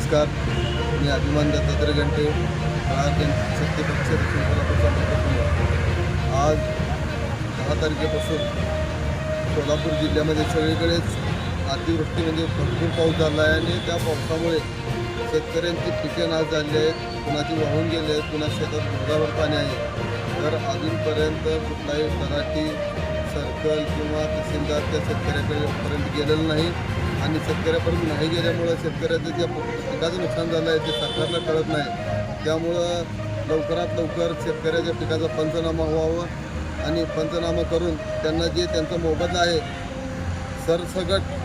नमस्कार. मी अभिमान दत्तात्रय घंटे सत्यपक्ष दक्षिण आज दहा तारखेपासून सोलापूर जिल्ह्यामध्ये सगळीकडेच अतिवृष्टी म्हणजे भरपूर पाऊस झाला आहे आणि त्या पावसामुळे शेतकऱ्यांची पिके नाश झाली आहेत कुणाची वाहून गेले आहेत कुणा शेतात मुद्रावर पाणी आहे. तर अजूनपर्यंत कुठलाही मराठी सर्कल किंवा तहसीलदार त्या शेतकऱ्याकडे पर्यंत गेलेलं नाही. आणि शेतकऱ्यापर्यंत नाही गेल्यामुळं शेतकऱ्याचं जे पिकाचं नुकसान झालं आहे ते सरकारला कळत नाही. त्यामुळं लवकरात लवकर शेतकऱ्याच्या पिकाचा पंचनामा व्हावं आणि पंचनामा करून त्यांना जे त्यांचा मोबदला आहे सरसगट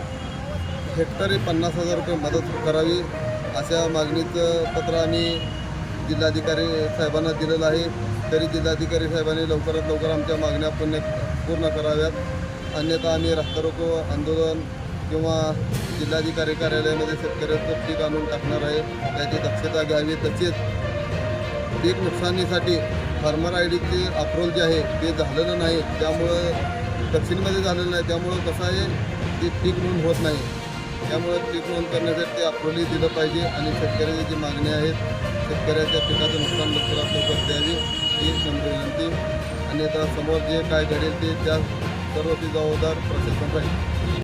हेक्टरी पन्नास हजार रुपये मदत करावी अशा मागणीचं पत्र आम्ही जिल्हाधिकारी साहेबांना दिलेलं आहे. तरी जिल्हाधिकारी साहेबांनी लवकरात लवकर आमच्या मागण्या पूर्ण पूर्ण कराव्यात. अन्यथा आम्ही रास्ता रोको आंदोलन किंवा जिल्हाधिकारी कार्यालयामध्ये शेतकऱ्याचं पीक आणून टाकणार आहे. त्याची दक्षता घ्यावी. तसेच पीक नुकसानीसाठी फार्मर आय डीचे अप्रोल जे आहे ते झालेलं नाही. त्यामुळं दक्षिणमध्ये झालेलं नाही. त्यामुळं कसं आहे ते पीक नोंद होत नाही. त्यामुळं पीक नोंद करण्यासाठी ते अप्रूव्हलही दिलं पाहिजे आणि शेतकऱ्याची जी मागणी आहेत शेतकऱ्याच्या पिकाचं नुकसान लवकरात लवकर द्यावी. ही नम्र विनंती. आणि आता समोर जे काय घडेल ते त्या सर्व ती जबाबदार प्रशासन राहील